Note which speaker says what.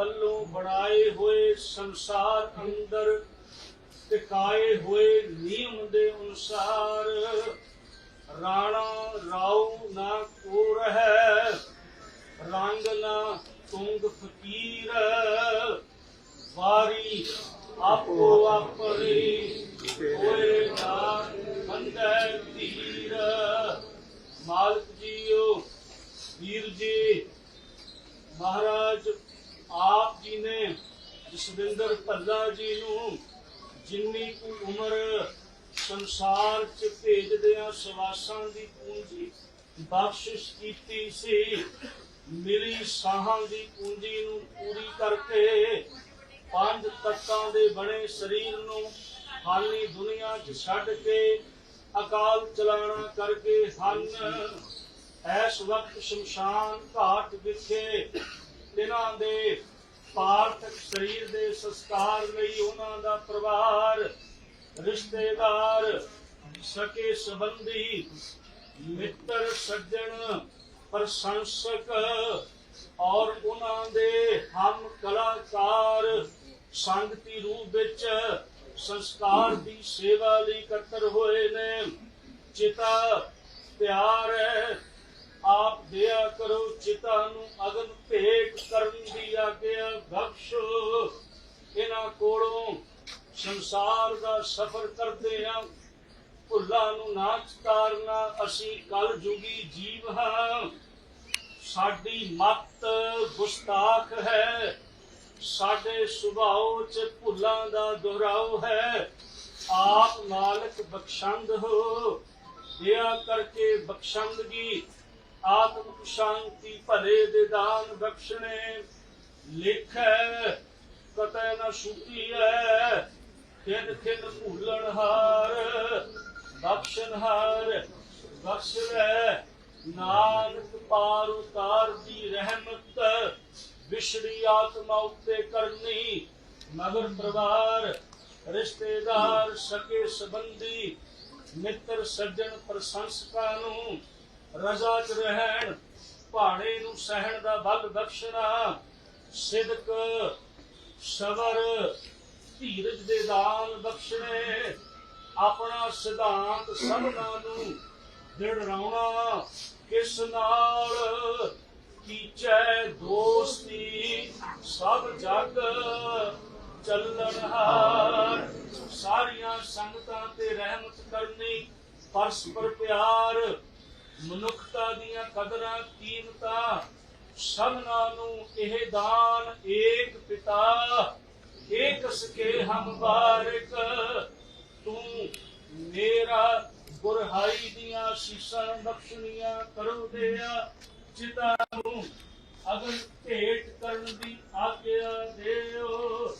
Speaker 1: ਵੱਲੋਂ ਬਣਾਏ ਹੋਏ ਸੰਸਾਰ ਅੰਦਰ ਟਿਕਾਏ ਹੋਏ ਨਿਯਮ ਦੇ ਅਨੁਸਾਰ, ਰਾਣਾ ਰਾਉ ਨਾ ਕੋ ਰਹਿ, ਰੰਗ ਨਾ ਤੁੰਗ ਫਕੀਰ, ਵਾਰੀ ਆਪੋ ਆਪਣੀ ਹੋਏ ਨਾ ਬੰਦੈ ਧੀਰ। ਮਾਲਕ ਜੀਓ, ਵੀਰ ਜੀ, ਮਹਾਰਾਜ ਜੀ ਨੇ ਜਸਵਿੰਦਰ ਭੱਲਾ ਜੀ ਨੂੰ ਜਿੰਨੀ ਕੁ ਉਮਰ ਸੰਸਾਰ ਚ ਭੇਜਦਿਆਂ ਸਵਾਸਾਂ ਦੀ ਪੂੰਜੀ ਬਖਸ਼ਿਸ਼ ਕੀਤੀ ਸੀ, ਮਿਲੀ ਸਾਹਾਂ ਦੀ ਪੂੰਜੀ ਨੂੰ ਪੂਰੀ ਕਰਕੇ ਪੰਜ ਤੱਤਾਂ ਦੇ ਬਣੇ ਸਰੀਰ ਨੂੰ ਹਾਲੀ ਦੁਨੀਆ 'ਚ ਛੱਡ ਕੇ ਅਕਾਲ ਚਲਾਣਾ ਕਰਕੇ ਹਨ। ਐਸ ਵਕਤ ਸ਼ਮਸ਼ਾਨ ਘਾਟ ਵਿਖੇ ਇਹਨਾਂ ਦੇ ਪਾਰਥਕ ਸਰੀਰ ਦੇ ਸੰਸਕਾਰ ਲਈ ਉਹਨਾਂ ਦਾ ਪਰਿਵਾਰ, ਰਿਸ਼ਤੇਦਾਰ, ਸਕੇ ਸੰਬੰਧੀ, ਮਿੱਤਰ, ਸੱਜਣ, ਪ੍ਰਸ਼ੰਸਕ ਔਰ ਉਹਨਾਂ ਦੇ ਹਮ ਕਲਾਕਾਰ ਸੰਗਤੀ ਰੂਪ ਵਿੱਚ ਸੰਸਕਾਰ ਦੀ ਸੇਵਾ ਲਈ ਇਕੱਤਰ ਹੋਏ ਨੇ। ਚਿਤਾ ਪਿਆਰ ਹੈ। ਕਰੋ ਚਿਤਾ ਨੂੰ ਅਗਨ ਭੇਟ ਕਰਨ ਦੀ ਆਗਿਆ ਬਖਸ਼ੋ। ਇਹਨਾਂ ਕੋਲੋਂ ਸੰਸਾਰ ਦਾ ਸਫ਼ਰ ਕਰਦੇ ਹਾਂ ਭੁੱਲਾਂ ਨੂੰ ਨਾ ਚਤਾਰਨਾ ਅਸੀਂ ਕਲ ਜੁਗੀ ਜੀਵ ਹਾਂ। ਸਾਡੀ ਮਤ ਗੁਸਤਾਖ ਹੈ। ਸਾਡੇ ਸੁਭਾਅ ਚ ਭੁੱਲਾਂ ਦਾ ਦੁਹਰਾਓ ਹੈ। ਆਪ ਮਾਲਕ ਬਖਸ਼ੰਦ ਹੋ। ਦਿਆ ਕਰਕੇ ਬਖਸ਼ੰਦਗੀ ਆਤਮ ਸ਼ਾਂਤੀ ਭਲੇ ਦੇ ਦਾਨ ਬਖਸ਼ਣੇ, ਲਿਖੈ, ਕਤੈ ਨਾ ਛੁਟੀ ਹੈ ਖਿੰਨ ਖਿੰਨ ਭੁੱਲਣ ਹਾਰ, ਬਖਸ਼ਣ ਹਾਰ ਬਖਸ਼ ਰਹਿ ਨਾਨਕ ਪਾਰ ਉਤਾਰ ਦੀ ਰਹਿਮਤ ਵਿਛੜੀ ਆਤਮਾ ਉੱਤੇ ਕਰਨੀ, ਮਗਰ ਪਰਿਵਾਰ, ਰਿਸ਼ਤੇਦਾਰ, ਸਕੇ ਸੰਬੰਧੀ, ਮਿੱਤਰ ਸੱਜਣ ਪ੍ਰਸ਼ੰਸਕਾਂ ਨੂੰ ਰਜ਼ਾ ਚ ਰਹਿਣ, ਭਾਣੇ ਨੂੰ ਸਹਿਣ ਦਾ ਬਲ ਬਖਸ਼ਣਾ, ਸਿਦਕ ਸਬਰ ਧੀਰਜ ਦੇ ਦਾਨ ਬਖਸ਼ਣੇ, ਆਪਣਾ ਸਿਧਾਂਤ ਸਭਨਾਂ ਨੂੰ ਦਿੜਾਉਣਾ ਕਿਸ ਨਾਲ? ਕੀਚੈ ਦੋਸਤੀ, ਸਭ ਜਗ ਚੱਲਣਹਾਰ ਸਾਰੀਆਂ ਸੰਗਤਾਂ ਤੇ ਰਹਿਮਤ ਕਰਨੀ, ਪਰਸਪਰ ਪਿਆਰ ਮਨੁੱਖਤਾ ਦੀਆਂ ਕਦਰਾਂ ਕੀਮਤਾਂ, ਸਭਨਾਂ ਨੂੰ ਇਹ ਦਾਨ ਏਕ ਪਿਤਾ, ਏਕ ਸਕੇ ਹਮ ਬਾਰਿਕ ਤੂੰ ਮੇਰਾ ਗੁਰਹਾਈ ਦੀਆਂ ਸੀਸਾਂ ਬਖਸ਼ਣੀਆਂ ਕਰੋ ਦਿਆ ਚਿਤਾ ਨੂੰ ਅਗਰ ਭੇਟ ਕਰਨ ਦੀ ਆਗਿਆ ਦਿਓ